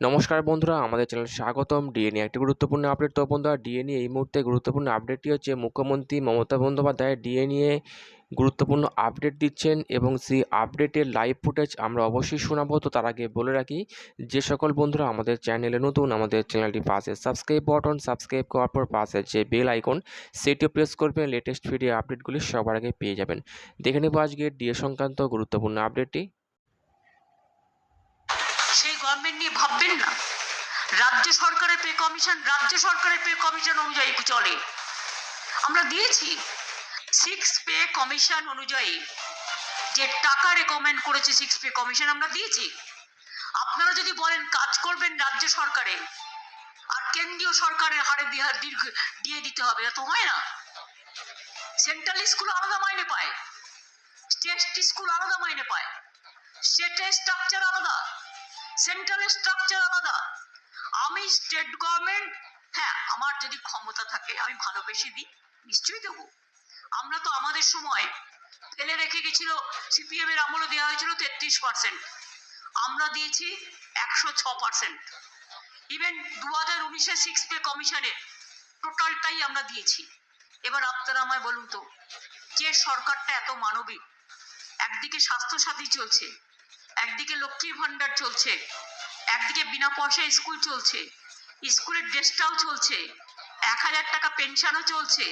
নমস্কার বন্ধুরা, আমাদের চ্যানেল স্বাগতম। ডিএনএ একটি গুরুত্বপূর্ণ আপডেট তো বন্ধুরা ডিএনএ এই মুহূর্তে গুরুত্বপূর্ণ আপডেটটি হচ্ছে মুখ্যমন্ত্রী মমতা বন্দ্যোপাধ্যায় ডিএনএ গুরুত্বপূর্ণ আপডেট দিচ্ছেন এবং সেই আপডেটের লাইভ ফুটেজ আমরা অবশ্যই শোনাবো। তো তার আগে বলে রাখি, যে সকল বন্ধুরা আমাদের চ্যানেলে নতুন, আমাদের চ্যানেলটি পাশে সাবস্ক্রাইব বটন সাবস্ক্রাইব করার পর পাশে যে বেল আইকন সেটিও প্রেস করবেন। লেটেস্ট ভিডিও আপডেটগুলি সবার আগে পেয়ে যাবেন। দেখে নেব আজকে ডিএ সংক্রান্ত গুরুত্বপূর্ণ আপডেটটি গভর্নমেন্ট নিয়ে ভাববেন না। রাজ্য সরকারের পে কমিশন রাজ্য সরকারের পে কমিশন অনুযায়ী চলে। আমরা দিয়েছি। সিক্স পে কমিশন অনুযায়ী যে টাকা রেকমেন্ড করেছে সিক্স পে কমিশন আমরা দিয়েছি। আপনারা যদি বলেন কাজ করবেন রাজ্য সরকারে, আর কেন্দ্রীয় সরকারের হারে দীর্ঘ দিয়ে দিতে হবে এটা তো হয় না। সেন্ট্রাল স্কুল আলাদা মাইনে পায়। স্টেট স্কুল আলাদা মাইনে পায়। স্টেটের স্ট্রাকচার আলাদা। সেন্ট্রাল স্ট্রাকচার আলাদা। আমি স্টেট গভর্নমেন্ট হ্যাঁ আমার যদি ক্ষমতা থাকে, আমি ভালোবেসে দিই, নিশ্চয়ই দেবো। আমরা তো আমাদের সময় ফেলে রেখে গেছিল সিপিএম এর আমলে দেওয়া হয়েছিল তেত্রিশ পার্সেন্ট আমরা দিয়েছি একশো ছ পার্সেন্ট ইভেন দু হাজার উনিশে সিক্স পে কমিশনে টোটালটাই আমরা দিয়েছি। এবার আপনারা আমায় বলুন তো, যে সরকারটা এত মানবিক, একদিকে স্বাস্থ্যসাথী চলছে একদিকে লক্ষ্মীর ভান্ডার চলছে একদিকে বিনা পয়সায় স্কুল চলছে স্কুলের ড্রেসটাও চলছে এক হাজার টাকা পেনশনও চলছে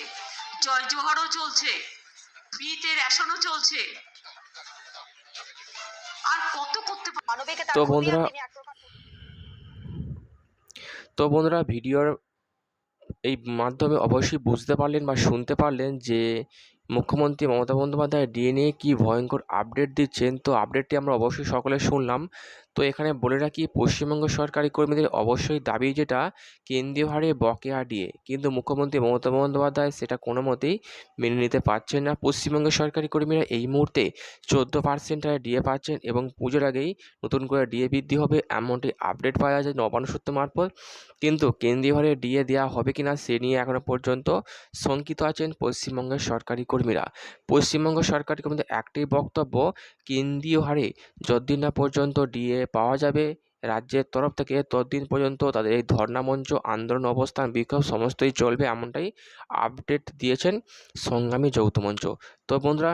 জয় জোহারও চলছে ফ্রিতে রেশনও চলছে। আর কত করতে তো বন্ধুরা, তো বন্ধুরা ভিডিওর এই মাধ্যমে অবশ্যই বুঝতে পারলেন বা শুনতে পারলেন যে মুখ্যমন্ত্রী মমতা বন্দ্যোপাধ্যায় ডিএনএ কি ভয়ঙ্কর আপডেট দিচ্ছেন? তো আপডেটটি আমরা অবশ্যই সকলে শুনলাম। তো এখানে বলে রাখি, পশ্চিমবঙ্গ সরকারি কর্মীদের অবশ্যই দাবি যেটা, কেন্দ্রীয় হারে বকেয়া ডিএ। কিন্তু মুখ্যমন্ত্রী মমতা বন্দ্যোপাধ্যায় সেটা কোনো মতেই মেনে নিতে পারছেন না। পশ্চিমবঙ্গের সরকারি কর্মীরা এই মুহূর্তে চোদ্দ পার্সেন্ট হারে ডিএ পাচ্ছেন এবং পুজোর আগেই নতুন করে ডিএ বৃদ্ধি হবে এমনটি আপডেট পাওয়া যায় নবান্ন মারফত। কিন্তু কেন্দ্রীয় হারে ডিএ দেওয়া হবে কিনা সে নিয়ে এখনও পর্যন্ত শঙ্কিত আছেন পশ্চিমবঙ্গের সরকারি কর্মীরা। পশ্চিমবঙ্গ সরকারকে কিন্তু একটি বক্তব্য, কেন্দ্রীয় হারে যতদিন না পর্যন্ত ডিএ পাওয়া যাবে, রাজ্যের তরফ থেকে ততদিন পর্যন্ত তাদের এই ধর্ণা মঞ্চ, আন্দোলন, অবস্থান, বিক্ষোভ সমস্তই চলবে এমনটাই আপডেট দিয়েছেন সংগ্রামী যৌথ মঞ্চ। তো বন্ধুরা,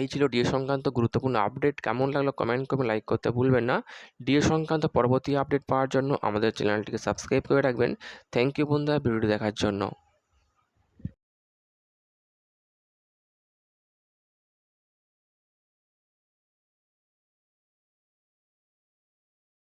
এই ছিল ডিএ সংক্রান্ত গুরুত্বপূর্ণ আপডেট কেমন লাগল কমেন্ট করবেন লাইক করতে ভুলবেন না। ডিএ সংক্রান্ত পরবর্তী আপডেট পাওয়ার জন্য আমাদের চ্যানেলটিকে সাবস্ক্রাইব করে রাখবেন। থ্যাংক ইউ বন্ধুরা ভিডিওটি দেখার জন্য।